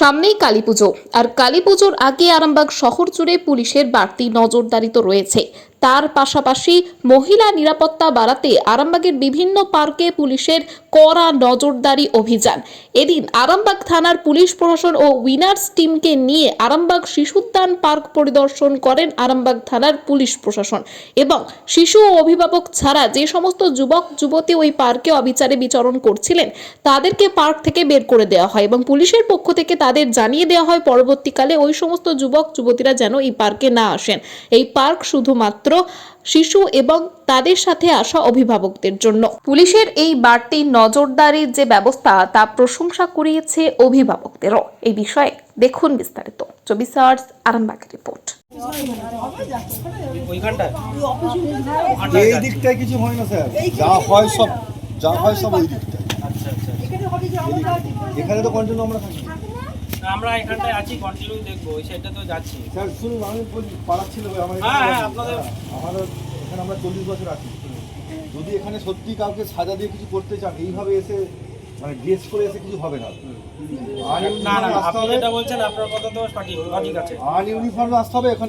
সামনেই কালী আর কালী পুজোর আগে আরামবাগ শহর জুড়ে পুলিশের বাড়তি নজরদারি তো রয়েছে। তার পাশাপাশি মহিলা নিরাপত্তা বাড়াতে আরামবাগের বিভিন্ন পার্কে পুলিশের কড়া নজরদারি অভিযান। এদিন আরামবাগ থানার পুলিশ প্রশাসন ও উইনার্স টিমকে নিয়ে আরামবাগ শিশুদ্যান পার্ক পরিদর্শন করেন আরামবাগ থানার পুলিশ প্রশাসন এবং শিশু ও অভিভাবক ছাড়া যে সমস্ত যুবক, যুবতী ওই পার্কে অবিচারে বিচরণ করছিলেন, তাদেরকে পার্ক থেকে বের করে দেওয়া হয় এবং পুলিশের পক্ষ থেকে তাদের জানিয়ে দেওয়া হয়, পরবর্তীকালে ওই সমস্ত যুবক, যুবতীরা যেন এই পার্কে না আসেন। এই পার্ক শুধুমাত্র শিশু এবং তাদের সাথে আসা অভিভাবকদের জন্য। পুলিশের এই বাড়তি নজরদারির যে ব্যবস্থা, তা প্রশংসা করিয়েছে অভিভাবকদেরও। এই বিষয়ে দেখুন বিস্তারিত। চব্বিশ আওয়ার্স আরামবাগ রিপোর্ট। এই কিছু হয় না, স্যার। যা হয় সব যা হয় সব এখানে তো কন্টিনিউ আমরা থাকি। আমরা এখানটায় আছি কন্টিনিউ দেখব সেটা তো যাচ্ছি। স্যার শুনুন আমি বলি পাড়া ছিল হ্যাঁ, হ্যাঁ, আপনাদের- আমাদের এখানে আমরা চল্লিশ বছর আছি। যদি এখানে সত্যি কাউকে সাজা দিয়ে কিছু করতে চান এইভাবে এসে মানে ড্রেস করে এসে কিছু হবে না। আর না না আপনি যেটা বলছেন আপনার কথা তো সঠিক লজিক আছে। আর ইউনিফর্মে আসতে হবে এখন